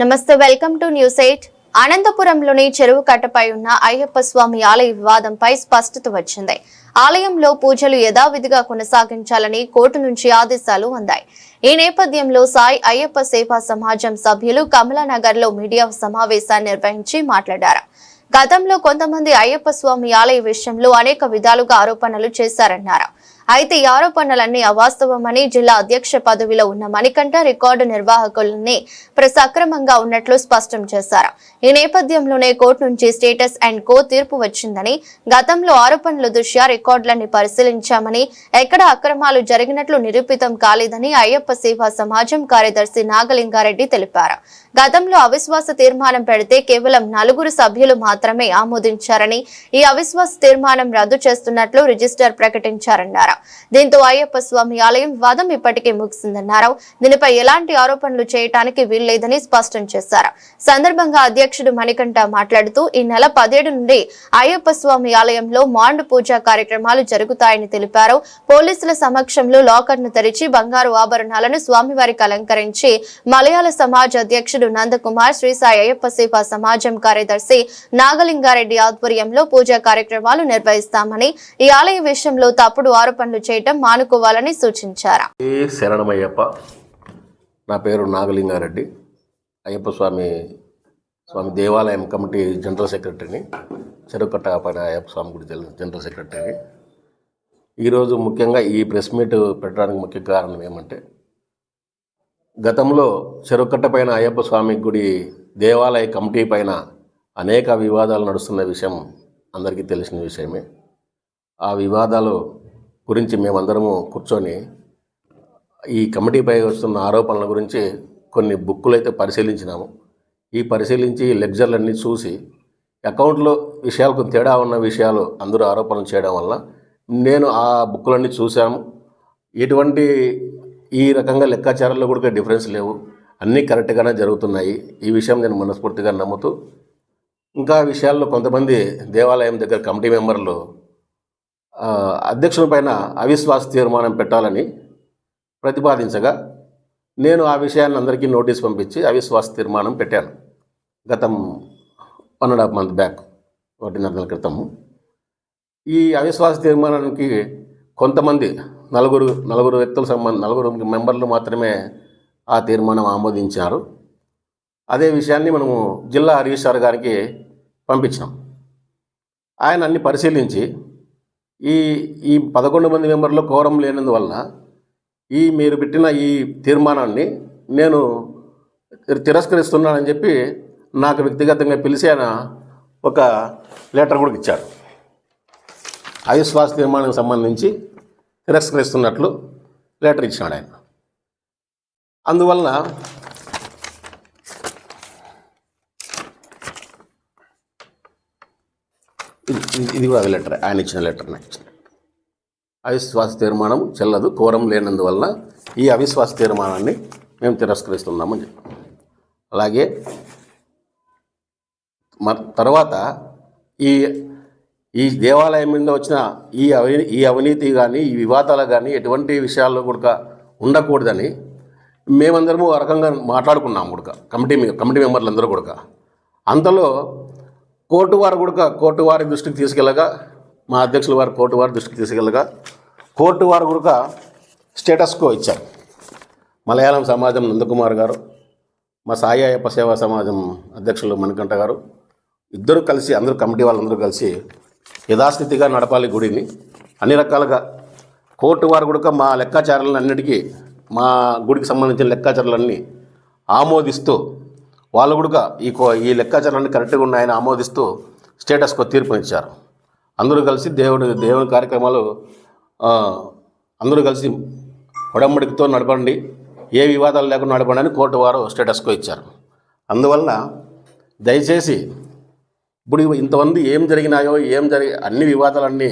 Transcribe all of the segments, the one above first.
నమస్తే welcome to news eight. అనంతపురంలోని చెరువు కట్టపై ఉన్న అయ్యప్ప స్వామి ఆలయ వివాదంపై స్పష్టత వచ్చింది. ఆలయంలో పూజలు యథావిధిగా కొనసాగించాలని కోర్టు నుంచి ఆదేశాలు అందాయి. ఈ నేపథ్యంలో సాయి అయ్యప్ప సేవా సమాజం సభ్యులు కమలానగర్లో మీడియా సమావేశాన్ని నిర్వహించి మాట్లాడారు. గతంలో కొంతమంది అయ్యప్ప స్వామి ఆలయ విషయంలో అనేక విధాలుగా ఆరోపణలు చేశారన్నారు. అయితే ఈ ఆరోపణలన్నీ అవాస్తవమని జిల్లా అధ్యక్ష పదవిలో ఉన్న మణికంఠ రికార్డు నిర్వాహకులని సక్రమంగా ఉన్నట్లు స్పష్టం చేశారు. ఈ నేపథ్యంలోనే కోర్టు నుంచి స్టేటస్ అండ్ కో తీర్పు వచ్చిందని గతంలో ఆరోపణల దృష్ట్యా రికార్డులన్నీ పరిశీలించామని ఎక్కడ అక్రమాలు జరిగినట్లు నిరూపితం కాలేదని అయ్యప్ప సేవా సమాజం కార్యదర్శి నాగలింగారెడ్డి తెలిపారు. గతంలో అవిశ్వాస తీర్మానం పెడితే కేవలం నలుగురు సభ్యులు మాత్రమే ఆమోదించారని ఈ అవిశ్వాస తీర్మానం రద్దు చేస్తున్నట్లు రిజిస్టర్ ప్రకటించారన్నారు. దీంతో అయ్యప్ప స్వామి ఆలయం వాదం ఇప్పటికే ముగిసిందన్నారు. దీనిపై ఎలాంటి ఆరోపణలు చేయటానికి వీల్లేదని స్పష్టం చేశారు. సందర్భంగా అధ్యక్షుడు మణికంఠ మాట్లాడుతూ ఈ నెల పదిహేడు నుండి అయ్యప్ప స్వామి ఆలయంలో మాండు పూజా కార్యక్రమాలు జరుగుతాయని తెలిపారు. పోలీసుల సమక్షంలో లాకర్ను తెరిచి బంగారు ఆభరణాలను స్వామివారికి అలంకరించి మలయాళ సమాజ్ అధ్యక్షుడు నందకుమార్ శ్రీ సాయి అయ్యప్ప సేవా సమాజం కార్యదర్శి నాగలింగారెడ్డి ఆధ్వర్యంలో పూజా కార్యక్రమాలు నిర్వహిస్తామని ఈ ఆలయ విషయంలో తప్పుడు ఆరోపణలు చేయటం మానుకోవాలని సూచించారు. శరణమయ్యప్ప? నా పేరు నాగలింగారెడ్డి. అయ్యప్ప స్వామి స్వామి దేవాలయం కమిటీ జనరల్ సెక్రటరీని చెరుకట్ట పైన అయ్యప్ప స్వామి గుడి జనరల్ సెక్రటరీని. ఈరోజు ముఖ్యంగా ఈ ప్రెస్ మీట్ పెట్టడానికి ముఖ్య కారణం ఏమంటే గతంలో చెరుకట్టపైన అయ్యప్ప స్వామి గుడి దేవాలయ కమిటీ పైన అనేక వివాదాలు నడుస్తున్న విషయం అందరికీ తెలిసిన విషయమే. ఆ వివాదాలు గురించి మేమందరము కూర్చొని ఈ కమిటీపై వస్తున్న ఆరోపణల గురించి కొన్ని బుక్కులు అయితే పరిశీలించినాము. ఈ పరిశీలించి లెక్చర్లన్నీ చూసి అకౌంట్లో విషయాలకు తేడా ఉన్న విషయాలు అందరూ ఆరోపణలు చేయడం వల్ల నేను ఆ బుక్కులన్నీ చూశాము. ఎటువంటి ఈ రకంగా లెక్కాచారాల్లో కూడా డిఫరెన్స్ లేవు. అన్నీ కరెక్ట్గానే జరుగుతున్నాయి. ఈ విషయం నేను మనస్ఫూర్తిగా నమ్ముతూ ఇంకా విషయాల్లో కొంతమంది దేవాలయం దగ్గర కమిటీ మెంబర్లు అధ్యక్షుని పైన అవిశ్వాస తీర్మానం పెట్టాలని ప్రతిపాదించగా నేను ఆ విషయాన్ని అందరికీ నోటీస్ పంపించి అవిశ్వాస తీర్మానం పెట్టాను. గతం one and half month back ఒకటిన్నర నెలల క్రితము. ఈ అవిశ్వాస తీర్మానానికి కొంతమంది నలుగురు నలుగురు వ్యక్తుల సంబంధ నలుగురు మెంబర్లు మాత్రమే ఆ తీర్మానం ఆమోదించారు. అదే విషయాన్ని మనము జిల్లా రిజిస్ట్రార్ గారికి పంపించినాం. ఆయన అన్ని పరిశీలించి ఈ ఈ పదకొండు మంది మెంబర్లు కోరం లేనందువల్ల ఈ మీరు పెట్టిన ఈ తీర్మానాన్ని నేను తిరస్కరిస్తున్నానని చెప్పి నాకు వ్యక్తిగతంగా పిలిచి ఆయన ఒక లెటర్ కూడా ఇచ్చారు. అవిశ్వాస తీర్మానానికి సంబంధించి తిరస్కరిస్తున్నట్లు లెటర్ ఇచ్చినాడు ఆయన. అందువలన ఇది కూడా లెటర్. ఆయన ఇచ్చిన లెటర్ నాకు ఇచ్చిన అవిశ్వాస తీర్మానం చెల్లదు కోరం లేనందువలన ఈ అవిశ్వాస తీర్మానాన్ని మేము తిరస్కరిస్తున్నామని చెప్పాం. అలాగే మ తర్వాత ఈ ఈ దేవాలయం మీద వచ్చిన ఈ అవి ఈ అవినీతి కానీ ఈ వివాదాలు కానీ ఎటువంటి విషయాల్లో కూడా ఉండకూడదని మేమందరము ఆ రకంగా మాట్లాడుకున్నాం కూడా కమిటీ కమిటీ మెంబర్లు అందరూ కూడా అంతలో కోర్టు వారు కూడా కోర్టు వారి దృష్టికి తీసుకెళ్ళగా మా అధ్యక్షుల వారు కోర్టు వారి దృష్టికి తీసుకెళ్ళగా కోర్టు వారు కూడా స్టేటస్ కో ఇచ్చారు. మలయాళం సమాజం నందకుమార్ గారు మా సాయి అయ్యప్ప సేవా సమాజం అధ్యక్షులు మణికంఠ గారు ఇద్దరు కలిసి అందరూ కమిటీ వాళ్ళందరూ కలిసి యథాస్థితిగా నడపాలి గుడిని. అన్ని రకాలుగా కోర్టు వారు కూడా మా లెక్కాచారాలను అన్నిటికీ మా గుడికి సంబంధించిన లెక్కాచారాలన్నీ ఆమోదిస్తూ వాళ్ళు కూడా ఈ కో ఈ లెక్కాచారాలన్నీ కరెక్ట్గా ఉన్నాయని ఆమోదిస్తూ స్టేటస్కు తీర్పు ఇచ్చారు. అందరూ కలిసి దేవుడు దేవుని కార్యక్రమాలు అందరూ కలిసి ఒడంబడికతో నడపండి. ఏ వివాదాలు లేకుండా నడపండి అని కోర్టు వారు స్టేటస్కో ఇచ్చారు. అందువలన దయచేసి ఇప్పుడు ఇంతమంది ఏం జరిగినాయో ఏం జరిగి అన్ని వివాదాలన్నీ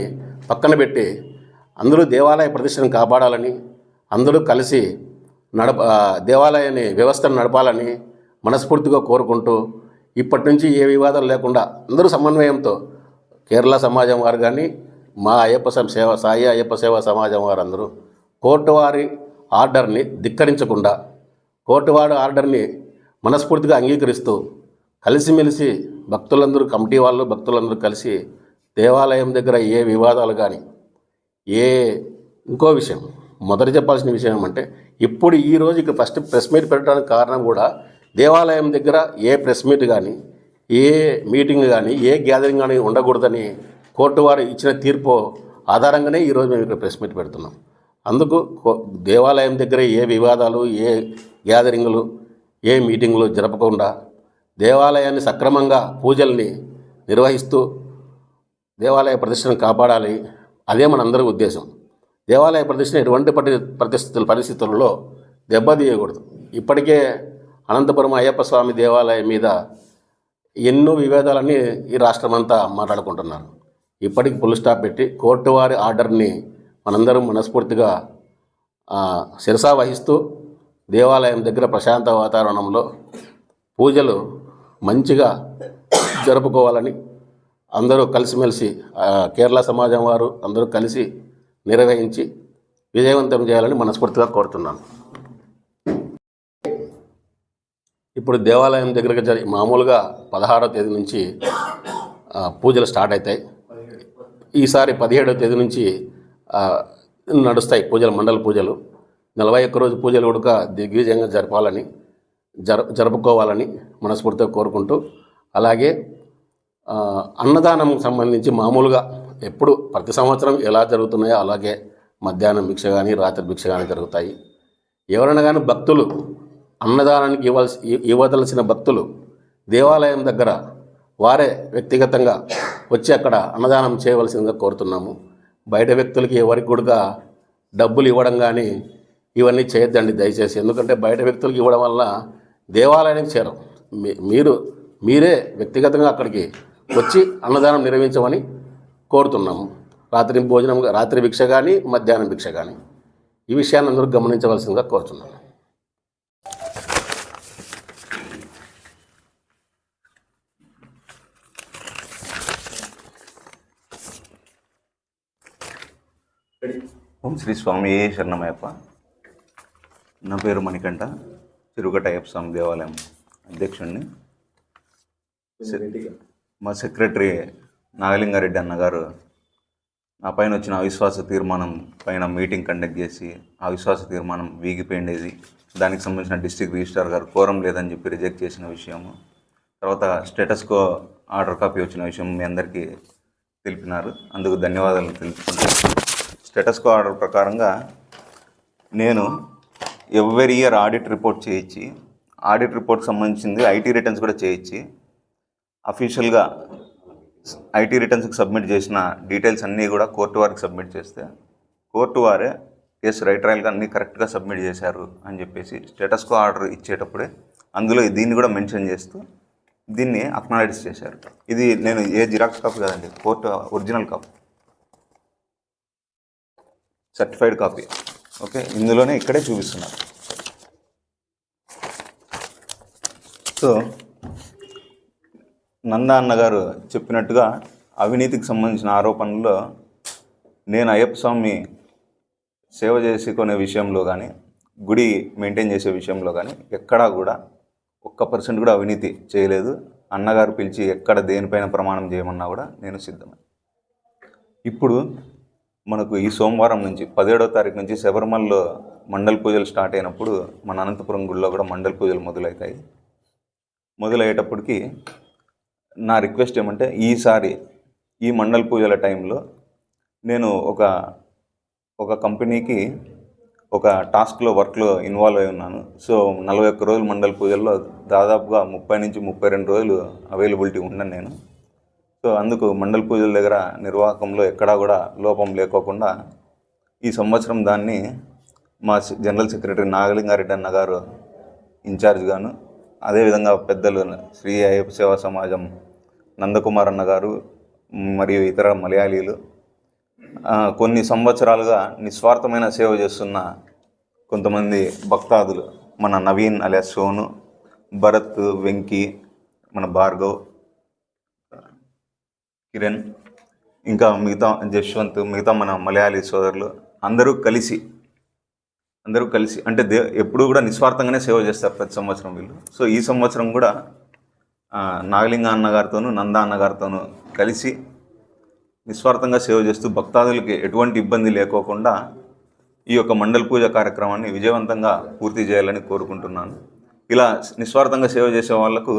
పక్కన పెట్టి అందరూ దేవాలయ ప్రతిష్టను కాపాడాలని అందరూ కలిసి నడప దేవాలయాన్ని వ్యవస్థను నడపాలని మనస్ఫూర్తిగా కోరుకుంటూ ఇప్పటి నుంచి ఏ వివాదాలు లేకుండా అందరూ సమన్వయంతో కేరళ సమాజం వారు కానీ మా అయ్యప్ప సం- సేవ సాయి అయ్యప్ప సేవా సమాజం వారు అందరూ కోర్టు వారి ఆర్డర్ని ధిక్కరించకుండా కోర్టు వారి ఆర్డర్ని మనస్ఫూర్తిగా అంగీకరిస్తూ కలిసిమెలిసి భక్తులందరూ కమిటీ వాళ్ళు భక్తులందరూ కలిసి దేవాలయం దగ్గర ఏ వివాదాలు కానీ ఏ ఇంకో విషయం మొదట చెప్పాల్సిన విషయం ఏమంటే ఇప్పుడు ఈ రోజుకి ఫస్ట్ ప్రెస్ మీట్ పెట్టడానికి కారణం కూడా దేవాలయం దగ్గర ఏ ప్రెస్ మీట్ కానీ ఏ మీటింగ్ కానీ ఏ గ్యాదరింగ్ కానీ ఉండకూడదని కోర్టు వారు ఇచ్చిన తీర్పు ఆధారంగానే ఈరోజు మేము ఇక్కడ ప్రెస్ మీట్ పెడుతున్నాం. అందుకు కో- దేవాలయం దగ్గర ఏ వివాదాలు ఏ గ్యాదరింగ్లు ఏ మీటింగులు జరపకుండా దేవాలయాన్ని సక్రమంగా పూజల్ని నిర్వహిస్తూ దేవాలయ ప్రతిష్టను కాపాడాలి. అదే మనందరి ఉద్దేశం. దేవాలయ ప్రతిష్టను ఎటువంటి పరి పరిస్థితుల పరిస్థితుల్లో దెబ్బతీయకూడదు. ఇప్పటికే అనంతపురం అయ్యప్ప స్వామి దేవాలయం మీద ఎన్నో విభేదాలన్నీ ఈ రాష్ట్రమంతా మాట్లాడుకుంటున్నారు. ఇప్పటికి ఫుల్ స్టాప్ పెట్టి కోర్టు వారి ఆర్డర్ని మనందరం మనస్ఫూర్తిగా శిరసా వహిస్తూ దేవాలయం దగ్గర ప్రశాంత వాతావరణంలో పూజలు మంచిగా జరుపుకోవాలని అందరూ కలిసిమెలిసి కేరళ సమాజం వారు అందరూ కలిసి నిర్వహించి విజయవంతం చేయాలని మనస్ఫూర్తిగా కోరుతున్నాను. ఇప్పుడు దేవాలయం దగ్గరకు జరి మామూలుగా పదహారో తేదీ నుంచి పూజలు స్టార్ట్ అవుతాయి ఈసారి పదిహేడవ తేదీ నుంచి నడుస్తాయి పూజలు మండల పూజలు. నలభై ఒక్క రోజు పూజలు కూడా దిగ్విజయంగా జరపాలని జర జరుపుకోవాలని మనస్ఫూర్తిగా కోరుకుంటూ అలాగే అన్నదానం సంబంధించి మామూలుగా ఎప్పుడు ప్రతి సంవత్సరం ఎలా జరుగుతున్నాయో అలాగే మధ్యాహ్నం భిక్ష కానీ రాత్రి భిక్ష కానీ జరుగుతాయి. ఎవరైనా కానీ భక్తులు అన్నదానానికి ఇవ్వాల్సి ఇవ్వదలసిన భక్తులు దేవాలయం దగ్గర వారే వ్యక్తిగతంగా వచ్చి అక్కడ అన్నదానం చేయవలసిందిగా కోరుతున్నాము. బయట వ్యక్తులకి ఎవరికి కూడా డబ్బులు ఇవ్వడం కానీ ఇవన్నీ చేయొద్దండి దయచేసి. ఎందుకంటే బయట వ్యక్తులకు ఇవ్వడం వల్ల దేవాలయానికి చేరం మీ- మీరు మీరే వ్యక్తిగతంగా అక్కడికి వచ్చి అన్నదానం నిర్వహించమని కోరుతున్నాము. రాత్రి భోజనం రాత్రి భిక్ష కానీ మధ్యాహ్నం భిక్ష కానీ ఈ విషయాన్ని అందరూ గమనించవలసిందిగా కోరుతున్నాను ఓం శ్రీ స్వామి ఏ శరణమయ్యప్ప. నా పేరు మణికంఠ. తిరుగట అయ్యప్ప స్వామి దేవాలయం అధ్యక్షుడిని మా సెక్రటరీ నాగలింగారెడ్డి అన్నగారు నా పైన వచ్చిన అవిశ్వాస తీర్మానం పైన మీటింగ్ కండక్ట్ చేసి ఆ విశ్వాస తీర్మానం వీగిపోయిండేది. దానికి సంబంధించిన డిస్ట్రిక్ట్ రిజిస్ట్రార్ గారు కోరం లేదని చెప్పి రిజెక్ట్ చేసిన విషయము తర్వాత స్టేటస్కో ఆర్డర్ కాపీ వచ్చిన విషయం మీ అందరికీ తెలిపినారు. అందుకు ధన్యవాదాలు తెలుపుకుంటూ స్టేటస్కో ఆర్డర్ ప్రకారంగా నేను ఎవ్రీ ఇయర్ ఆడిట్ రిపోర్ట్ చేయించి ఆడిట్ రిపోర్ట్ సంబంధించింది ఐటీ రిటర్న్స్ కూడా చేయించి అఫీషియల్గా ఐటీ రిటర్న్స్కి సబ్మిట్ చేసిన డీటెయిల్స్ అన్నీ కూడా కోర్టు వారికి సబ్మిట్ చేస్తే కోర్టు వారే కేసు రైట్ రాయల్గా అన్నీ కరెక్ట్గా సబ్మిట్ చేశారు అని చెప్పేసి స్టేటస్కో ఆర్డర్ ఇచ్చేటప్పుడే అందులో దీన్ని కూడా మెన్షన్ చేస్తూ దీన్ని అక్నాలెడ్జ్ చేశారు. ఇది నేను ఏ జిరాక్స్ కాపీ కాదండి court original copy certified copy okay? ఇందులోనే ఇక్కడే చూపిస్తున్నారు సో నందా అన్నగారు చెప్పినట్టుగా అవినీతికి సంబంధించిన ఆరోపణల్లో నేను అయ్యప్ప స్వామి సేవ చేసుకునే విషయంలో కానీ గుడి మెయింటైన్ చేసే విషయంలో కానీ ఎక్కడా కూడా ఒక్క పర్సెంట్ కూడా అవినీతి చేయలేదు. అన్నగారు పిలిచి ఎక్కడ దేనిపైన ప్రమాణం చేయమన్నా కూడా నేను సిద్ధమే. ఇప్పుడు మనకు ఈ సోమవారం నుంచి పదిహేడో తారీఖు నుంచి శబరిమలలో మండల పూజలు స్టార్ట్ అయినప్పుడు మన అనంతపురం గుడిలో కూడా మండల పూజలు మొదలవుతాయి. మొదలయ్యేటప్పటికి నా రిక్వెస్ట్ ఏమంటే ఈసారి ఈ మండల పూజల టైంలో నేను ఒక ఒక కంపెనీకి ఒక టాస్క్లో వర్క్లో ఇన్వాల్వ్ అయి ఉన్నాను. సో నలభై ఒక్క రోజులు మండల పూజల్లో దాదాపుగా ముప్పై నుంచి ముప్పై రెండు రోజులు అవైలబిలిటీ ఉన్నాను నేను. సో అందుకు మండల పూజల దగ్గర నిర్వాహకంలో ఎక్కడా కూడా లోపం లేకోకుండా ఈ సంవత్సరం దాన్ని మా జనరల్ సెక్రటరీ నాగలింగారెడ్డి అన్న గారు ఇన్ఛార్జ్గాను అదేవిధంగా పెద్దలు శ్రీ అయ్యప్ప సేవా సమాజం నందకుమార్ అన్న గారు మరియు ఇతర మలయాళీలు కొన్ని సంవత్సరాలుగా నిస్వార్థమైన సేవ చేస్తున్న కొంతమంది భక్తాదులు మన నవీన్ అలియా సోను భరత్ వెంకీ మన భార్గవ్ కిరణ్ ఇంకా మిగతా జశ్వంత్ మిగతా మన మలయాళీ సోదరులు అందరూ కలిసి అందరూ కలిసి అంటే దే ఎప్పుడూ కూడా నిస్వార్థంగానే సేవ చేస్తారు ప్రతి సంవత్సరం వీళ్ళు. సో ఈ సంవత్సరం కూడా నాగలింగ అన్నగారితోనూ నంద అన్నగారితోనూ కలిసి నిస్వార్థంగా సేవ చేస్తూ భక్తాదులకి ఎటువంటి ఇబ్బంది లేకోకుండా ఈ యొక్క మండల పూజ కార్యక్రమాన్ని విజయవంతంగా పూర్తి చేయాలని కోరుకుంటున్నాను. ఇలా నిస్వార్థంగా సేవ చేసే వాళ్ళకు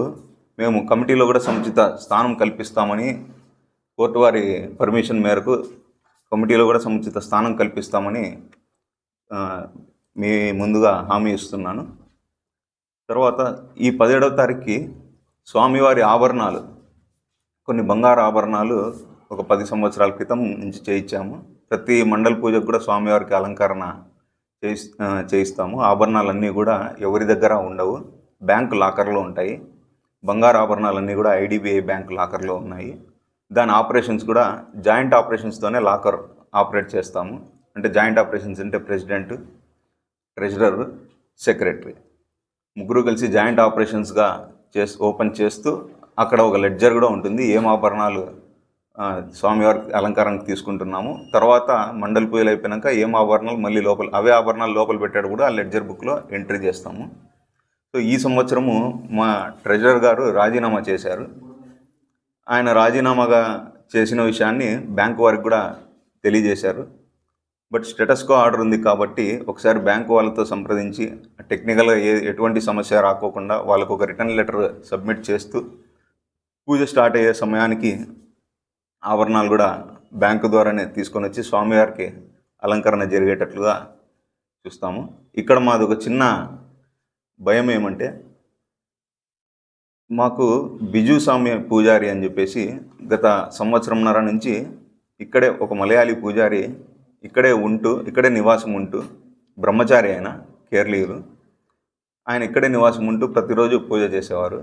మేము కమిటీలో కూడా సముచిత స్థానం కల్పిస్తామని కోర్టు వారి పర్మిషన్ మేరకు కమిటీలో కూడా సముచిత స్థానం కల్పిస్తామని మీ ముందుగా హామీ ఇస్తున్నాను. తర్వాత ఈ పదిహేడవ తారీఖుకి స్వామివారి ఆభరణాలు కొన్ని బంగారు ఆభరణాలు ఒక పది సంవత్సరాల క్రితం నుంచి చేయించాము. ప్రతి మండల పూజకు కూడా స్వామివారికి అలంకరణ చేయి చేయిస్తాము. ఆభరణాలన్నీ కూడా ఎవరి దగ్గర ఉండవు బ్యాంకు లాకర్లో ఉంటాయి. బంగారు ఆభరణాలన్నీ కూడా ఐడిబిఐ బ్యాంకు లాకర్లో ఉన్నాయి. దాని ఆపరేషన్స్ కూడా జాయింట్ ఆపరేషన్స్తోనే లాకర్ ఆపరేట్ చేస్తాము. అంటే జాయింట్ ఆపరేషన్స్ అంటే ప్రెసిడెంట్ ట్రెజరర్ సెక్రటరీ. ముగ్గురు కలిసి జాయింట్ ఆపరేషన్స్గా చేసి ఓపెన్ చేస్తూ అక్కడ ఒక లెడ్జర్ కూడా ఉంటుంది. ఏం ఆభరణాలు స్వామివారి అలంకారానికి తీసుకుంటున్నాము. తర్వాత మండల పూజలు అయిపోయినాక ఏం ఆభరణాలు మళ్ళీ లోపల అవే ఆభరణాలు లోపల పెట్టాడు కూడా ఆ లెడ్జర్ బుక్లో ఎంట్రీ చేస్తాము. సో ఈ సంవత్సరము మా ట్రెజరర్ గారు రాజీనామా చేశారు. ఆయన రాజీనామాగా చేసిన విషయాన్ని బ్యాంకు వారికి కూడా తెలియజేశారు. బట్ స్టేటస్కో ఆర్డర్ ఉంది కాబట్టి ఒకసారి బ్యాంకు వాళ్ళతో సంప్రదించి టెక్నికల్గా ఏ ఎటువంటి సమస్య రాకోకుండా వాళ్ళకు ఒక రిటర్న్ లెటర్ సబ్మిట్ చేస్తూ పూజ స్టార్ట్ అయ్యే సమయానికి ఆభరణాలు కూడా బ్యాంకు ద్వారానే తీసుకొని వచ్చి స్వామివారికి అలంకరణ జరిగేటట్లుగా చూస్తాము. ఇక్కడ మాది ఒక చిన్న భయం ఏమంటే మాకు బిజు స్వామి పూజారి అని చెప్పేసి గత సంవత్సరంన్నర నుంచి ఇక్కడే ఒక మలయాళీ పూజారి ఇక్కడే ఉంటూ ఇక్కడే నివాసం ఉంటూ బ్రహ్మచారి ఆయన కేరళీయులు. ఆయన ఇక్కడే నివాసం ఉంటూ ప్రతిరోజు పూజ చేసేవారు.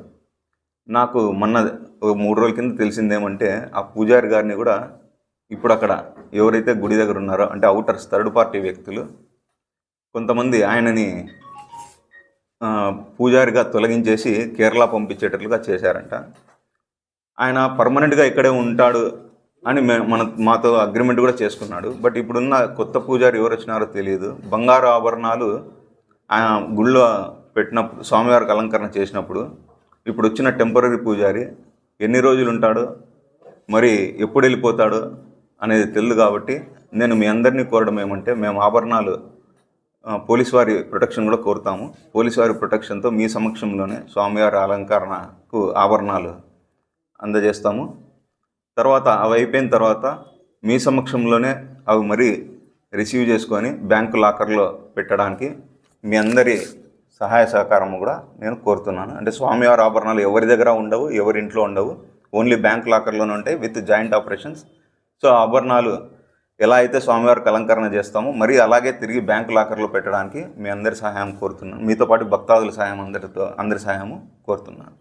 నాకు మొన్న ఒక మూడు రోజుల కింద తెలిసిందేమంటే ఆ పూజారి గారిని కూడా ఇప్పుడు అక్కడ ఎవరైతే గుడి దగ్గర ఉన్నారో అంటే అవుటర్స్ థర్డ్ పార్టీ వ్యక్తులు కొంతమంది ఆయనని పూజారిగా తొలగించేసి కేరళ పంపించేటట్లుగా చేశారంట. ఆయన పర్మనెంట్గా ఇక్కడే ఉంటాడు అని మే మన మాతో అగ్రిమెంట్ కూడా చేసుకున్నాడు. బట్ ఇప్పుడున్న కొత్త పూజారి ఎవరు వచ్చినారో తెలియదు. బంగారు ఆభరణాలు ఆయన గుళ్ళో పెట్టినప్పుడు స్వామివారికి అలంకరణ చేసినప్పుడు ఇప్పుడు వచ్చిన టెంపరీ పూజారి ఎన్ని రోజులు ఉంటాడు మరి ఎప్పుడు వెళ్ళిపోతాడు అనేది తెలియదు కాబట్టి నేను మీ అందరినీ కోరడం ఏమంటే మేము ఆభరణాలు పోలీస్ వారి ప్రొటెక్షన్ కూడా కోరుతాము. పోలీస్ వారి ప్రొటెక్షన్తో మీ సమక్షంలోనే స్వామివారి అలంకరణకు ఆభరణాలు అందజేస్తాము. తర్వాత అవి అయిపోయిన తర్వాత మీ సమక్షంలోనే అవి మరి రిసీవ్ చేసుకొని బ్యాంకు లాకర్లో పెట్టడానికి మీ అందరి సహాయ సహకారం కూడా నేను కోరుతున్నాను. అంటే స్వామివారి ఆభరణాలు ఎవరి దగ్గర ఉండవు ఎవరి ఇంట్లో ఉండవు. ఓన్లీ బ్యాంక్ లాకర్లోనే ఉంటాయి విత్ జాయింట్ ఆపరేషన్స్. సో ఆభరణాలు ఎలా అయితే స్వామివారికి అలంకరణ చేస్తామో మరి అలాగే తిరిగి బ్యాంకు లాకర్లో పెట్టడానికి మీ అందరి సహాయం కోరుతున్నాను. మీతో పాటు భక్తాదుల సహాయం అందరితో అందరి సహాయము కోరుతున్నాను.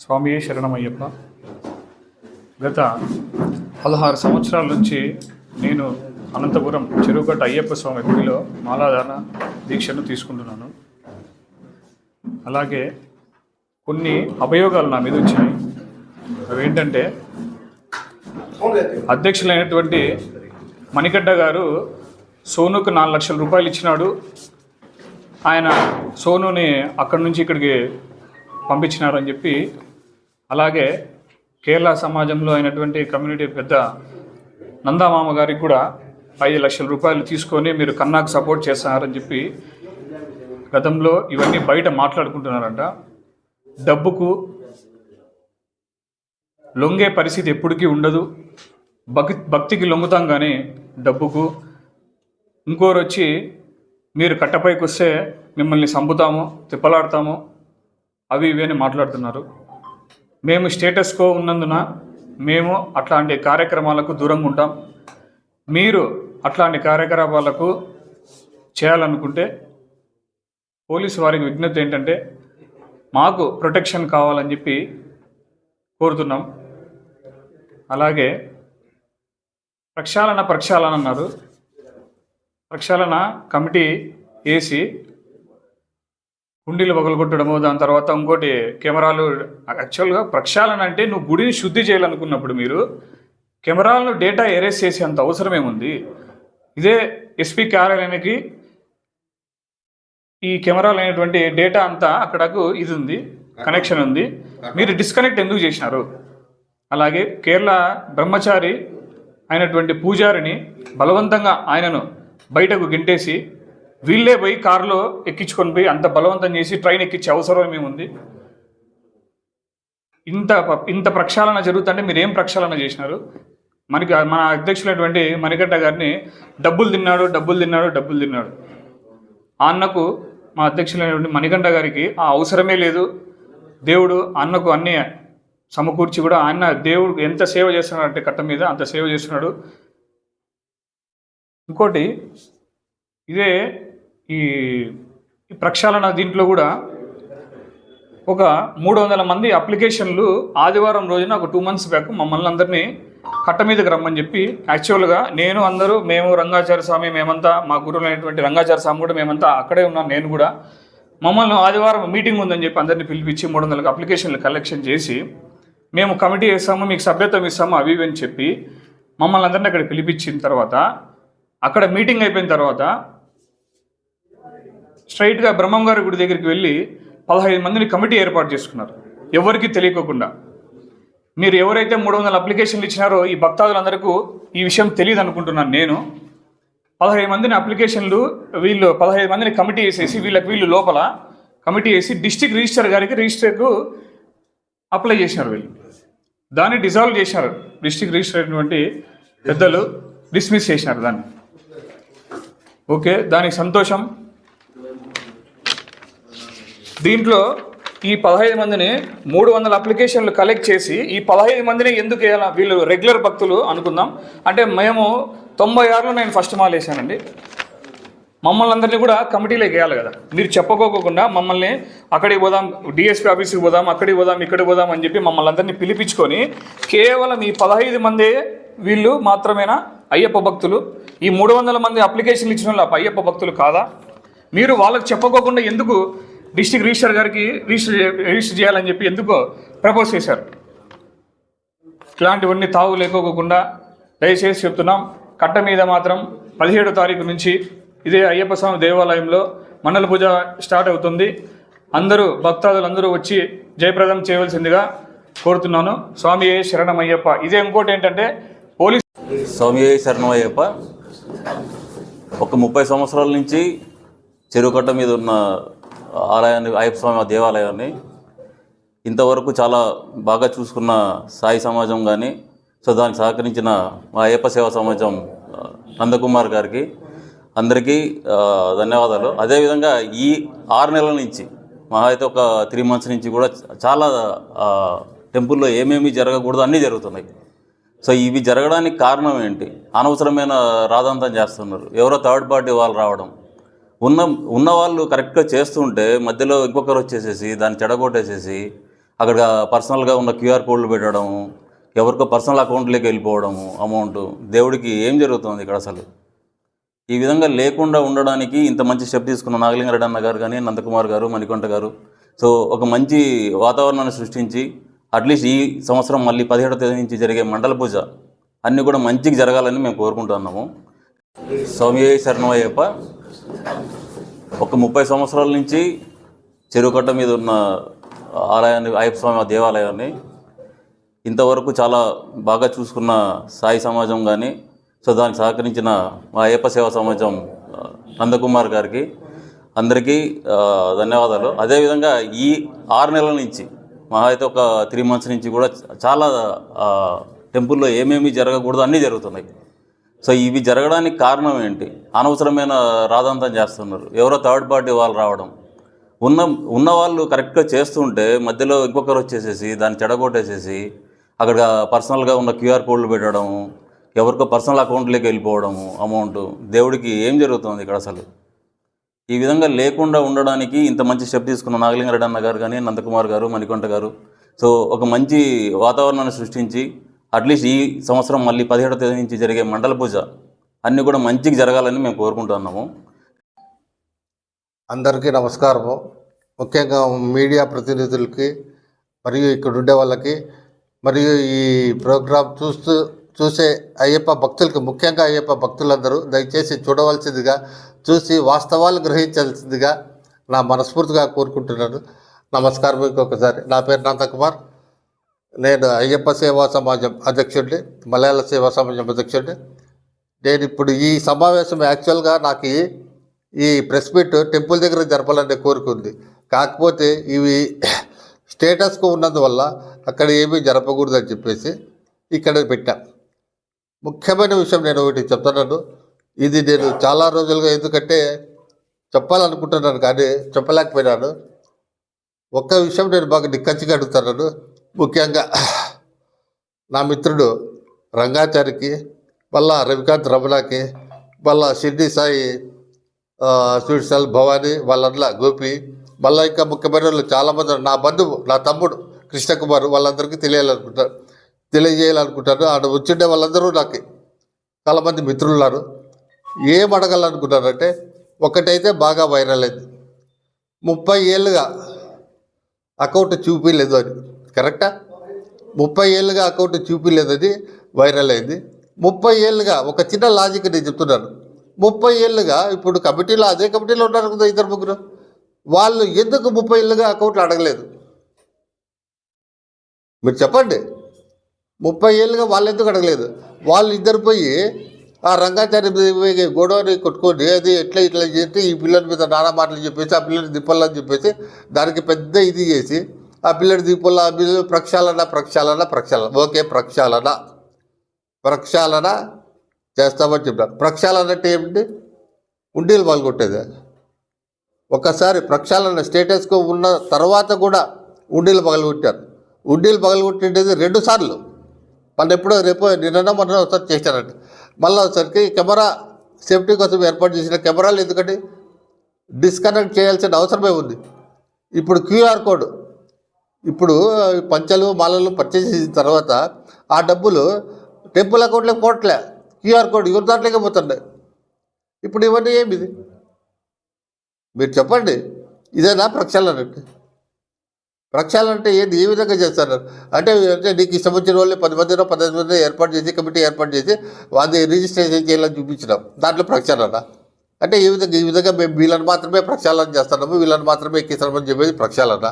స్వామి శరణమయ్యప్ప గత పదహారు సంవత్సరాల నుంచి నేను అనంతపురం చెరువుగట్ట అయ్యప్ప స్వామి గుడిలో మాలాధారణ దీక్షను తీసుకుంటున్నాను. అలాగే కొన్ని అభయోగాలు నా మీద వచ్చాయి. అవి ఏంటంటే అధ్యక్షులైనటువంటి మణికడ్డ గారు సోనుకు నాలుగు లక్షల రూపాయలు ఇచ్చినాడు. ఆయన సోనుని అక్కడి నుంచి ఇక్కడికి పంపించినారని చెప్పి అలాగే కేరళ సమాజంలో అయినటువంటి కమ్యూనిటీ పెద్ద నందామామ గారికి కూడా ఐదు లక్షల రూపాయలు తీసుకొని మీరు కన్నాకు సపోర్ట్ చేస్తున్నారని చెప్పి గతంలో ఇవన్నీ బయట మాట్లాడుకుంటున్నారంట. డబ్బుకు లొంగే పరిస్థితి ఎప్పటికీ ఉండదు. భక్ భక్తికి లొంగుతాం కానీ డబ్బుకు ఇంకోరు వచ్చి మీరు కట్టపైకి వస్తే మిమ్మల్ని చంపుతాము తిప్పలాడతాము అవి ఇవి అని మాట్లాడుతున్నారు. మేము స్టేటస్కో ఉన్నందున మేము అట్లాంటి కార్యక్రమాలకు దూరంగా ఉంటాం. మీరు అట్లాంటి కార్యకలాపాలకు చేయాలనుకుంటే పోలీసు వారికి విజ్ఞప్తి ఏంటంటే మాకు ప్రొటెక్షన్ కావాలని చెప్పి కోరుతున్నాం. అలాగే ప్రక్షాళన ప్రక్షాళన అన్నారు. ప్రక్షాళన కమిటీ వేసి కుండీలు పగలగొట్టడము దాని తర్వాత ఇంకోటి కెమెరాలు యాక్చువల్గా ప్రక్షాళన అంటే నువ్వు గుడిని శుద్ధి చేయాలనుకున్నప్పుడు మీరు కెమెరాలను డేటా ఎరేస్ చేసేంత అవసరం ఏముంది ఇదే ఎస్పీ కార్యాలయానికి ఈ కెమెరాలు అయినటువంటి డేటా అంతా అక్కడకు ఇది ఉంది కనెక్షన్ ఉంది. మీరు డిస్కనెక్ట్ ఎందుకు చేసినారు? అలాగే కేరళ బ్రహ్మచారి అయినటువంటి పూజారిని బలవంతంగా ఆయనను బయటకు గెంటేసి వీళ్ళే పోయి కారులో ఎక్కించుకొని పోయి అంత బలవంతం చేసి ట్రైన్ ఎక్కించే అవసరం ఏముంది ఇంత ఇంత ప్రక్షాళన జరుగుతుంటే మీరు ఏం ప్రక్షాళన చేసినారు? మనకి మన అధ్యక్షులైనటువంటి మణికంఠ గారిని డబ్బులు తిన్నాడు డబ్బులు తిన్నాడు డబ్బులు తిన్నాడు. ఆ అన్నకు మా అధ్యక్షులైనటువంటి మణికంఠ గారికి ఆ అవసరమే లేదు. దేవుడు ఆ అన్నకు అన్నీ సమకూర్చి కూడా ఆయన దేవుడు ఎంత సేవ చేస్తున్నాడు అంటే కట్ట మీద అంత సేవ చేస్తున్నాడు. ఇంకోటి ఇదే ఈ ప్రక్షాళన దీంట్లో కూడా ఒక మూడు వందల మంది అప్లికేషన్లు ఆదివారం రోజున ఒక టూ మంత్స్ బ్యాక్ మమ్మల్ని అందరినీ కట్ట మీదకి రమ్మని చెప్పి యాక్చువల్గా నేను అందరూ మేము రంగాచార్య స్వామి మేమంతా మా గురువులైనటువంటి రంగాచార్య స్వామి కూడా మేమంతా అక్కడే ఉన్నాం నేను కూడా. మమ్మల్ని ఆదివారం మీటింగ్ ఉందని చెప్పి అందరినీ పిలిపించి మూడు వందలకు అప్లికేషన్లు కలెక్షన్ చేసి మేము కమిటీ వేస్తాము మీకు సభ్యత్వం ఇస్తాము అవి ఇవి అని చెప్పి మమ్మల్ని అందరినీ అక్కడ పిలిపించిన తర్వాత అక్కడ మీటింగ్ అయిపోయిన తర్వాత స్ట్రైట్గా బ్రహ్మం గారి గుడి దగ్గరికి వెళ్ళి పదహైదు మందిని కమిటీ ఏర్పాటు చేసుకున్నారు. ఎవరికి తెలియకోకుండా. మీరు ఎవరైతే మూడు వందల అప్లికేషన్లు ఇచ్చినారో ఈ భక్తాదులందరికీ ఈ విషయం తెలియదు అనుకుంటున్నాను నేను. పదహైదు మందిని అప్లికేషన్లు వీళ్ళు పదహైదు మందిని కమిటీ వేసేసి వీళ్ళకి వీళ్ళు లోపల కమిటీ వేసి డిస్టిక్ రిజిస్టర్ గారికి రిజిస్టర్కు అప్లై చేసినారు వీళ్ళు. దాన్ని డిజాల్వ్ చేసినారు. డిస్టిక్ రిజిస్టర్ అయినటువంటి పెద్దలు డిస్మిస్ చేసినారు దాన్ని. ఓకే దానికి సంతోషం. దీంట్లో ఈ పదహైదు మందిని మూడు వందల అప్లికేషన్లు కలెక్ట్ చేసి ఈ పదహైదు మందిని ఎందుకు వేయాలా? వీళ్ళు రెగ్యులర్ భక్తులు అనుకుందాం. అంటే మేము తొంభై ఆరులో నేను ఫస్ట్ మాల్ వేసానండి మమ్మల్ని అందరినీ కూడా కమిటీలోకి వేయాలి కదా. మీరు చెప్పుకోకుండా మమ్మల్ని అక్కడికి పోదాం డిఎస్పీ ఆఫీస్కి పోదాం అక్కడికి పోదాం ఇక్కడికి పోదాం అని చెప్పి మమ్మల్ని అందరినీ పిలిపించుకొని కేవలం ఈ పదహైదు మందే వీళ్ళు మాత్రమేనా? అయ్యప్ప భక్తులు. ఈ మూడు వందల మంది అప్లికేషన్లు ఇచ్చిన వాళ్ళు అయ్యప్ప భక్తులు కాదా? మీరు వాళ్ళకి చెప్పుకోకుండా ఎందుకు డిస్టిక్ రిజిస్టర్ గారికి రిజిస్టర్ రిజిస్టర్ చేయాలని చెప్పి ఎందుకు ప్రపోజ్ చేశారు? ఇలాంటివన్నీ తావు లేకోకుండా దయచేసి చెప్తున్నాం. కట్ట మీద మాత్రం పదిహేడో తారీఖు నుంచి ఇదే అయ్యప్ప స్వామి దేవాలయంలో మండల పూజ స్టార్ట్ అవుతుంది. అందరూ భక్తాదులందరూ వచ్చి జయప్రదం చేయవలసిందిగా కోరుతున్నాను. స్వామి శరణం అయ్యప్ప ఇదే ఇంకోటి ఏంటంటే పోలీస్ స్వామి శరణమయ్యప్ప. ఒక ముప్పై సంవత్సరాల నుంచి చెరువుకట్ట మీద ఉన్న ఆలయాన్ని అయ్యప్ప స్వామి దేవాలయాన్ని ఇంతవరకు చాలా బాగా చూసుకున్న సాయి సమాజం కానీ సో దానికి సహకరించిన మా అయ్యప్ప సేవా సమాజం నందకుమార్ గారికి అందరికీ ధన్యవాదాలు. అదేవిధంగా ఈ ఆరు నెలల నుంచి మహా అయితే ఒక త్రీ మంత్స్ నుంచి కూడా చాలా టెంపుల్లో ఏమేమి జరగకూడదు అన్నీ జరుగుతున్నాయి. సో ఇవి జరగడానికి కారణం ఏంటి? అనవసరమైన రాదంతం చేస్తున్నారు. ఎవరో థర్డ్ పార్టీ వాళ్ళు రావడం. ఉన్న ఉన్న వాళ్ళు కరెక్ట్గా చేస్తుంటే మధ్యలో ఇంకొకరు వచ్చేసేసి దాన్ని చెడగొట్టేసేసి అక్కడ పర్సనల్గా ఉన్న క్యూఆర్ కోడ్లు పెట్టడం ఎవరికో పర్సనల్ అకౌంట్లోకి వెళ్ళిపోవడము అమౌంట్. దేవుడికి ఏం జరుగుతుంది ఇక్కడ అసలు? ఈ విధంగా లేకుండా ఉండడానికి ఇంత మంచి స్టెప్ తీసుకున్న నాగలింగారెడ్డి అన్న గారు కానీ నందకుమార్ గారు మణికొంట గారు. సో ఒక మంచి వాతావరణాన్ని సృష్టించి అట్లీస్ట్ ఈ సంవత్సరం మళ్ళీ పదిహేడో తేదీ నుంచి జరిగే మండల పూజ అన్నీ కూడా మంచిగా జరగాలని మేము కోరుకుంటున్నాము స్వామి శరణయ్యప్ప ఒక ముప్పై సంవత్సరాల నుంచి చెరువుకట్ట మీద ఉన్న ఆలయాన్ని అయ్యప్ప స్వామి దేవాలయాన్ని ఇంతవరకు చాలా బాగా చూసుకున్న సాయి సమాజం కానీ సో దానికి సహకరించిన మా అయ్యప్ప సేవా సమాజం నందకుమార్ గారికి అందరికీ ధన్యవాదాలు. అదేవిధంగా ఈ ఆరు నెలల నుంచి మహా అయితే ఒక త్రీ మంత్స్ నుంచి కూడా చాలా టెంపుల్లో ఏమేమి జరగకూడదు అన్నీ జరుగుతున్నాయి. సో ఇవి జరగడానికి కారణం ఏంటి? అనవసరమైన రాదంతం చేస్తున్నారు. ఎవరో థర్డ్ పార్టీ వాళ్ళు రావడం. ఉన్న ఉన్న వాళ్ళు కరెక్ట్గా చేస్తుంటే మధ్యలో ఇంకొకరు వచ్చేసేసి దాన్ని చెడగొట్టేసేసి అక్కడ పర్సనల్గా ఉన్న క్యూఆర్ కోడ్లు పెట్టడం ఎవరికో పర్సనల్ అకౌంట్లోకి వెళ్ళిపోవడము అమౌంట్ దేవుడికి ఏం జరుగుతుంది ఇక్కడ అసలు? ఈ విధంగా లేకుండా ఉండడానికి ఇంత మంచి స్టెప్ తీసుకున్న నాగలింగారెడ్డి అన్న గారు కానీ నందకుమార్ గారు మణికొంట గారు. సో ఒక మంచి వాతావరణాన్ని సృష్టించి అట్లీస్ట్ ఈ సంవత్సరం మళ్ళీ పదిహేడో తేదీ నుంచి జరిగే మండల పూజ అన్నీ కూడా మంచిగా జరగాలని మేము కోరుకుంటున్నాము అందరికీ నమస్కారము. ముఖ్యంగా మీడియా ప్రతినిధులకి మరియు ఇక్కడ ఉండే వాళ్ళకి మరియు ఈ ప్రోగ్రాం చూస్తూ చూసే అయ్యప్ప భక్తులకు ముఖ్యంగా అయ్యప్ప భక్తులందరూ దయచేసి చూడవలసిందిగా చూసి వాస్తవాలు గ్రహించాల్సిందిగా నా మనస్ఫూర్తిగా కోరుకుంటున్నాను. నమస్కారం ఇంకొకసారి నా పేరు నందకుమార్. నేను అయ్యప్ప సేవా సమాజం అధ్యక్షుడిని మలయాళ సేవా సమాజం అధ్యక్షుడిని. నేను ఇప్పుడు ఈ సమావేశం యాక్చువల్గా నాకు ఈ- ప్రెస్ మీట్ టెంపుల్ దగ్గర జరపాలని కోరుకుంది. కాకపోతే ఇవి స్టేటస్కు ఉన్నందువల్ల అక్కడ ఏమీ జరపకూడదని చెప్పేసి ఇక్కడ పెట్టాం. ముఖ్యమైన విషయం నేను ఒకటి చెప్తున్నాను. ఇది నేను చాలా రోజులుగా ఎందుకంటే చెప్పాలనుకుంటున్నాను కానీ చెప్పలేకపోయినాను. ఒక్క విషయం నేను బాగా నిక్కచ్చిగా అడుగుతున్నాను. ముఖ్యంగా నా మిత్రుడు రంగాచారికి మళ్ళా రవికాంత్ రమణకి మళ్ళా షిర్డి సాయి ఆ, భవానీ వాళ్ళ గోపి మళ్ళీ ఇంకా ముఖ్యమైన వాళ్ళు చాలామంది నా బంధువు నా తమ్ముడు కృష్ణకుమార్ వాళ్ళందరికీ తెలియాలనుకుంటారు తెలియజేయాలనుకుంటాను ఆడ వచ్చిండే వాళ్ళందరూ నాకు. చాలామంది మిత్రులు ఉన్నారు ఏం అడగాలనుకుంటారంటే ఒకటైతే బాగా వైరల్ అయింది. ముప్పై ఏళ్ళుగా అకౌంట్ చూపించలేదు అని కరెక్టా? ముప్పై ఏళ్ళుగా అకౌంట్ చూపించలేదని వైరల్ అయింది. ముప్పై ఏళ్ళుగా ఒక చిన్న లాజిక్ నేను చెప్తున్నాను. ముప్పై ఏళ్ళుగా ఇప్పుడు కమిటీలో అదే కమిటీలో ఉన్నారు కదా ఇద్దరు ముగ్గురు. వాళ్ళు ఎందుకు ముప్పై ఏళ్ళుగా అకౌంట్లు అడగలేదు? మీరు చెప్పండి. ముప్పై ఏళ్ళుగా వాళ్ళు ఎందుకు అడగలేదు? వాళ్ళు ఇద్దరు పోయి ఆ రంగాచార్య మీద గొడవని కొట్టుకొని అది ఎట్లా ఇట్లా చేసి ఈ పిల్లల మీద నానా మాటలు చెప్పేసి ఆ పిల్లని దిప్పలని చెప్పేసి దానికి పెద్ద ఇది చేసి ఆ పిల్లడి దీపంలో ఆ పిల్లలు ప్రక్షాళన ప్రక్షాళన ప్రక్షాళన. ఓకే ప్రక్షాళన. ప్రక్షాళన చేస్తామని చెప్పారు. ప్రక్షాళన అంటే ఏమిటి? ఉండీలు పాల్గొట్టేది. ఒకసారి ప్రక్షాళన స్టేటస్కు ఉన్న తర్వాత కూడా ఉండీలు పగలగొట్టారు. ఉండీలు పగలగొట్టేది రెండు సార్లు. మళ్ళీ ఎప్పుడో రేపు నిన్న మొన్న ఒకసారి చేశారండి మళ్ళీ ఒకసారికి కెమెరా సేఫ్టీ కోసం ఏర్పాటు చేసిన కెమెరాలు ఎందుకంటే డిస్కనెక్ట్ చేయాల్సిన అవసరమే ఉంది. ఇప్పుడు క్యూఆర్ కోడ్ ఇప్పుడు పంచలు మాలలు పర్చేస్ చేసిన తర్వాత ఆ డబ్బులు టెంపుల్ అకౌంట్లోకి పోవట్లే క్యూఆర్ కోడ్ ఎవరి దాంట్లోకి పోతుండే? ఇప్పుడు ఇవన్నీ ఏమిది? మీరు చెప్పండి. ఇదేనా ప్రక్షాళన? అంటే ప్రక్షాళన అంటే ఏంది? ఏ విధంగా చేస్తారు? అంటే అంటే నీకు ఇష్టం వచ్చిన వాళ్ళే పది మందినో పదహైదు మందినో ఏర్పాటు చేసి కమిటీ ఏర్పాటు చేసి వాళ్ళని రిజిస్ట్రేషన్ చేయాలని చూపించినాం దాంట్లో ప్రక్షాళన. అంటే ఈ విధంగా ఈ విధంగా మేము వీళ్ళని మాత్రమే ప్రక్షాళన చేస్తున్నాము వీళ్ళని మాత్రమే ఎక్కిస్తామని చెప్పేది ప్రక్షాళన.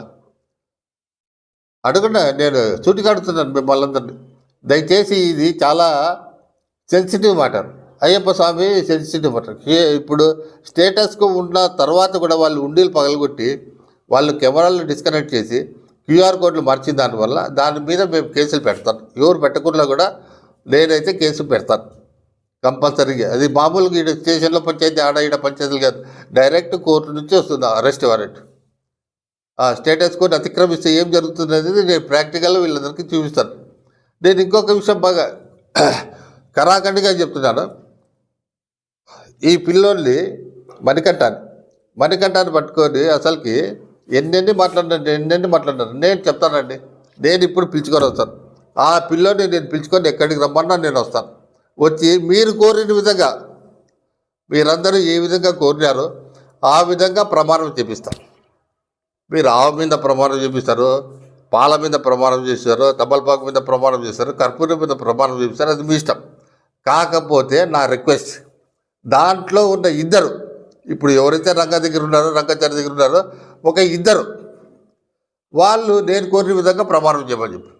అడగండి నేను చూటికాడుతున్నాను మిమ్మల్ని అందరినీ. దయచేసి ఇది చాలా sensitive matter Ayyappa Swami sensitive matter ఇప్పుడు స్టేటస్కు ఉన్న తర్వాత కూడా వాళ్ళు ఉండీలు పగలగొట్టి వాళ్ళు కెమెరాలు డిస్కనెక్ట్ చేసి క్యూఆర్ కోడ్లు మార్చిన దానివల్ల దాని మీద మేము కేసులు పెడతాను ఎవరు పెట్టకుండా కూడా నేనైతే కేసు పెడతాను. కంపల్సరీగా అది మామూలుగా ఈడ స్టేషన్లో పంచాయతీ ఆడ ఈడ పంచాయతీలు కాదు. డైరెక్ట్ కోర్టు నుంచి వస్తుంది అరెస్ట్ వారెంట్. ఆ స్టేటస్ కోడ్ అతిక్రమిస్తే ఏం జరుగుతుంది అనేది నేను ప్రాక్టికల్గా వీళ్ళందరికీ చూపిస్తాను. నేను ఇంకొక విషయం బాగా కరాఖండిగా చెప్తున్నాను. ఈ పిల్లోల్ని మణికంఠాన్ని మణికంఠాన్ని పట్టుకొని అసలుకి ఎన్నెన్ని మాట్లాడినారు ఎన్నెన్ని మాట్లాడినారు నేను చెప్తానండి. నేను ఇప్పుడు పిలుచుకొని వస్తాను. ఆ పిల్లోని నేను పిలుచుకొని ఎక్కడికి రమ్మన్నా నేను వస్తాను. వచ్చి మీరు కోరిన విధంగా మీరందరూ ఏ విధంగా కోరినారో ఆ విధంగా ప్రమాణం చేపిస్తాను మీరు ఆవు మీద ప్రమాణం చేపిస్తారు పాల మీద ప్రమాణం చేస్తారు తమలపాకు మీద ప్రమాణం చేస్తారు కర్పూరం మీద ప్రమాణం చేపిస్తారు అది మీ ఇష్టం. కాకపోతే నా రిక్వెస్ట్ దాంట్లో ఉన్న ఇద్దరు ఇప్పుడు ఎవరైతే రంగ దగ్గర ఉన్నారో రంగాచారి దగ్గర ఉన్నారో ఒక ఇద్దరు. వాళ్ళు నేను కోరిన విధంగా ప్రమాణం చేయమని చెప్పి.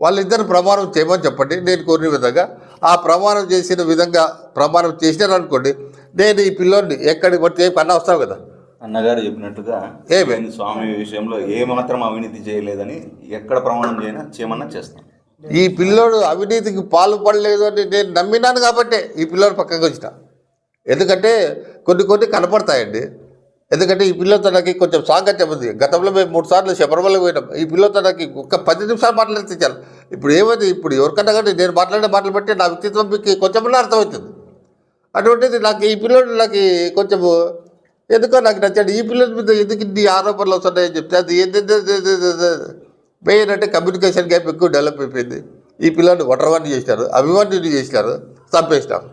వాళ్ళిద్దరు ప్రమాణం చేయమని చెప్పండి నేను కోరిన విధంగా. ఆ ప్రమాణం చేసిన విధంగా ప్రమాణం చేసినారనుకోండి నేను ఈ పిల్లోని ఎక్కడికి పడితే ఏ పని వస్తావు కదా? అన్నగారు చెప్పినట్టుగా ఏమి? స్వామి విషయంలో ఏ మాత్రం అవినీతి చేయలేదని ఎక్కడ ప్రమాణం చేయనా చేయమన్నా చేస్తాను. ఈ పిల్లోడు అవినీతికి పాల్పడలేదు అని నేను నమ్మినాను కాబట్టే ఈ పిల్లోడు పక్కకు వచ్చిన. ఎందుకంటే కొన్ని కొన్ని కనపడతాయండి. ఎందుకంటే ఈ పిల్లతో నాకు కొంచెం సాంగత్యం ఉంది. గతంలో మేము మూడు సార్లు శబరిమల పోయినాం. ఈ పిల్లతో నాకు ఒక్క పది నిమిషాలు మాట్లాడితే చాలు. ఇప్పుడు ఏమైంది? ఇప్పుడు ఎవరికన్నా కానీ నేను మాట్లాడే మాటలు బట్టి నా వ్యక్తిత్వం మీకు కొంచెం అర్థమవుతుంది. అటువంటిది నాకు ఈ పిల్లోడు నాకు కొంచెము ఎందుకో నాకు నచ్చాడు. ఈ పిల్లల మీద ఎందుకు ఇన్ని ఆరోపణలు వస్తున్నాయని చెప్తే అది ఏంటంటే మెయిన్ అంటే కమ్యూనికేషన్ గ్యాప్ ఎక్కువ డెవలప్ అయిపోయింది. ఈ పిల్లల్ని ఒటరవాణి చేసినారు. అభిమాన్యుని చేసినారు. చంపేసినారు.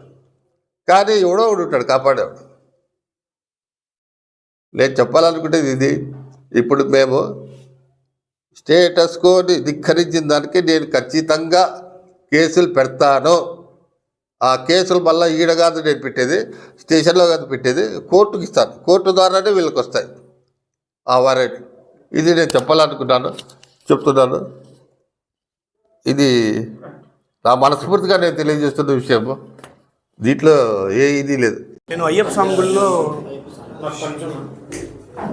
కానీ ఎవడో ఒకడు ఉంటాడు కాపాడేవాడు. నేను చెప్పాలనుకునేది ఇది. ఇప్పుడు మేము స్టేటస్ కోని ధిక్కరించిన దానికి నేను ఖచ్చితంగా కేసులు పెడతాను. ఆ కేసులు మళ్ళీ ఈడ కాదు నేను పెట్టేది స్టేషన్లో కాదు పెట్టేది కోర్టుకి ఇస్తాను. కోర్టు ద్వారానే వీళ్ళకి వస్తాయి ఆ వారెంట్. ఇది నేను చెప్పాలనుకున్నాను చెప్తున్నాను. ఇది నా మనస్ఫూర్తిగా నేను తెలియజేస్తున్న విషయము. దీంట్లో ఏ ఇది లేదు. నేను అయ్యప్ప స్వామి గుడిలో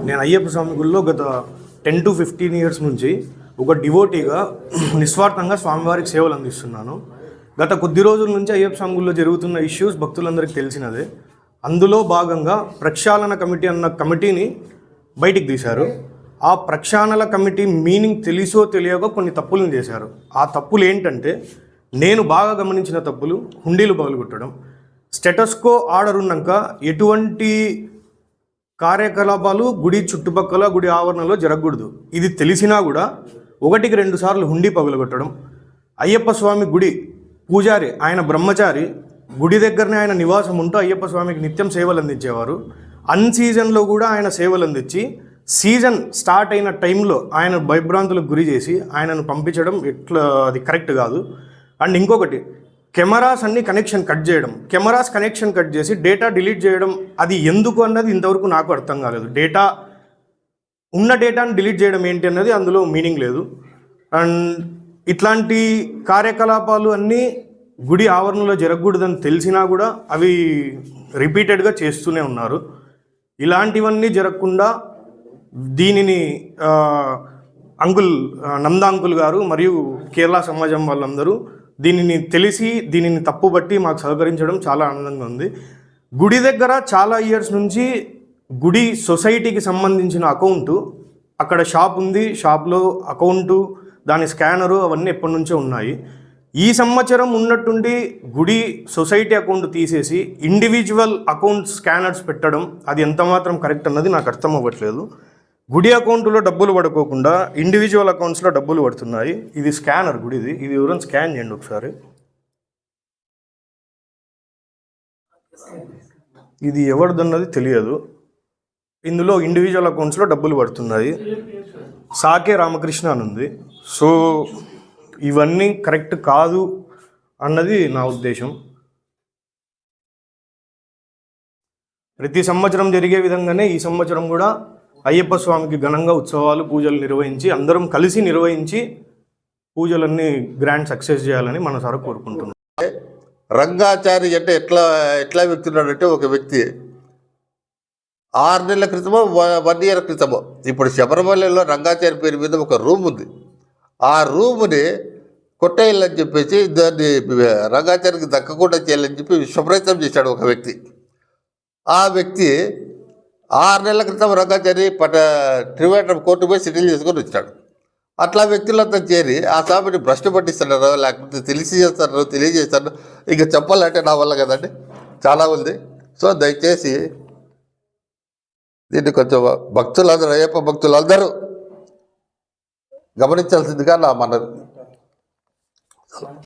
నేను అయ్యప్ప స్వామి గుళ్ళో గత టెన్ టు ఫిఫ్టీన్ ఇయర్స్ నుంచి ఒక డివోటీగా నిస్వార్థంగా స్వామివారికి సేవలు అందిస్తున్నాను. గత కొద్ది రోజుల నుంచి అయ్యప్ప స్వామి గుళ్ళో జరుగుతున్న ఇష్యూస్ భక్తులందరికీ తెలిసినదే. అందులో భాగంగా ప్రక్షాళన కమిటీ అన్న కమిటీని బయటికి తీశారు. ఆ ప్రక్షాళన కమిటీ మీనింగ్ తెలిసో తెలియకో కొన్ని తప్పులను చేశారు. ఆ తప్పులు ఏంటంటే నేను బాగా గమనించిన తప్పులు హుండీలు పగలగొట్టడం. స్టెటస్కో ఆర్డర్ ఉన్నాక ఎటువంటి కార్యకలాపాలు గుడి చుట్టుపక్కల గుడి ఆవరణలో జరగకూడదు. ఇది తెలిసినా కూడా ఒకటికి రెండు సార్లు హుండీ పగులగొట్టడం. అయ్యప్ప స్వామి గుడి పూజారి ఆయన బ్రహ్మచారి గుడి దగ్గరనే ఆయన నివాసం ఉంటూ అయ్యప్ప స్వామికి నిత్యం సేవలు అందించేవారు. అన్ సీజన్లో కూడా ఆయన సేవలు అందించి సీజన్ స్టార్ట్ అయిన టైంలో ఆయన భయభ్రాంతులకు గురి చేసి ఆయనను పంపించడం ఎట్లా అది కరెక్ట్ కాదు. అండ్ ఇంకొకటి కెమెరాస్ అన్ని కనెక్షన్ కట్ చేయడం. కెమెరాస్ కనెక్షన్ కట్ చేసి డేటా డిలీట్ చేయడం అది ఎందుకు అన్నది ఇంతవరకు నాకు అర్థం కాలేదు. డేటా ఉన్న డేటాను డిలీట్ చేయడం ఏంటి అన్నది అందులో మీనింగ్ లేదు. అండ్ ఇట్లాంటి కార్యకలాపాలు అన్నీ గుడి ఆవరణలో జరగకూడదని తెలిసినా కూడా అవి రిపీటెడ్గా చేస్తూనే ఉన్నారు. ఇలాంటివన్నీ జరగకుండా దీనిని అంకుల్ నందా అంకుల్ గారు మరియు కేరళ సమాజం వాళ్ళందరూ దీనిని తెలిసి దీనిని తప్పుబట్టి మాకు సహకరించడం చాలా ఆనందంగా ఉంది. గుడి దగ్గర చాలా ఇయర్స్ నుంచి గుడి సొసైటీకి సంబంధించిన అకౌంటు అక్కడ షాప్ ఉంది షాప్లో అకౌంటు దాని స్కానరు అవన్నీ ఎప్పటి నుంచో ఉన్నాయి. ఈ సంవత్సరం ఉన్నట్టుండి గుడి సొసైటీ అకౌంట్ తీసేసి ఇండివిజువల్ అకౌంట్ స్కానర్స్ పెట్టడం అది ఎంత మాత్రం కరెక్ట్ అన్నది నాకు అర్థం అవ్వట్లేదు. గుడి అకౌంట్లో డబ్బులు పడుకోకుండా ఇండివిజువల్ అకౌంట్స్లో డబ్బులు పడుతున్నాయి. ఇది స్కానర్ గుడిది ఇది. ఎవరైనా స్కాన్ చేయండి ఒకసారి. ఇది ఎవరిదన్నది తెలియదు. ఇందులో ఇండివిజువల్ అకౌంట్స్లో డబ్బులు పడుతున్నాయి. సాకే రామకృష్ణ అని ఉంది. సో ఇవన్నీ కరెక్ట్ కాదు అన్నది నా ఉద్దేశం. ప్రతి సంవత్సరం జరిగే విధంగానే ఈ సంవత్సరం కూడా అయ్యప్ప స్వామికి ఘనంగా ఉత్సవాలు పూజలు నిర్వహించి అందరం కలిసి నిర్వహించి పూజలన్నీ గ్రాండ్ సక్సెస్ చేయాలని మన సార్ కోరుకుంటున్నాం. రంగాచారి అంటే ఎట్లా ఎట్లా వ్యక్తున్నాడంటే ఒక వ్యక్తి. ఆరు నెలల క్రితమో వ- వన్ ఇయర్ క్రితమో ఇప్పుడు శబరిమలలో రంగాచారి పేరు మీద ఒక రూమ్ ఉంది. ఆ రూముని కొట్టేయాలని చెప్పేసి దాన్ని రంగాచారికి దక్కకుండా చేయాలని చెప్పి విశ్వప్రయత్నం చేశాడు ఒక వ్యక్తి. ఆ వ్యక్తి ఆరు నెలల క్రితం రంగాచారి పట త్రివేంద్రం కోర్టు పోయి సెటిల్ చేసుకొని వచ్చాడు. అట్లా వ్యక్తులంతా చేరి ఆ స్వామిని భ్రష్టు పట్టిస్తున్నారు లేకపోతే తెలిసి చేస్తున్నారు తెలియజేస్తారు ఇంకా చెప్పాలంటే నా వల్ల కదండి. చాలా ఉంది. సో దయచేసి దీన్ని కొంచెం భక్తులందరూ అయ్యప్ప భక్తులందరూ గమనించాల్సిందిగా నా మనవి.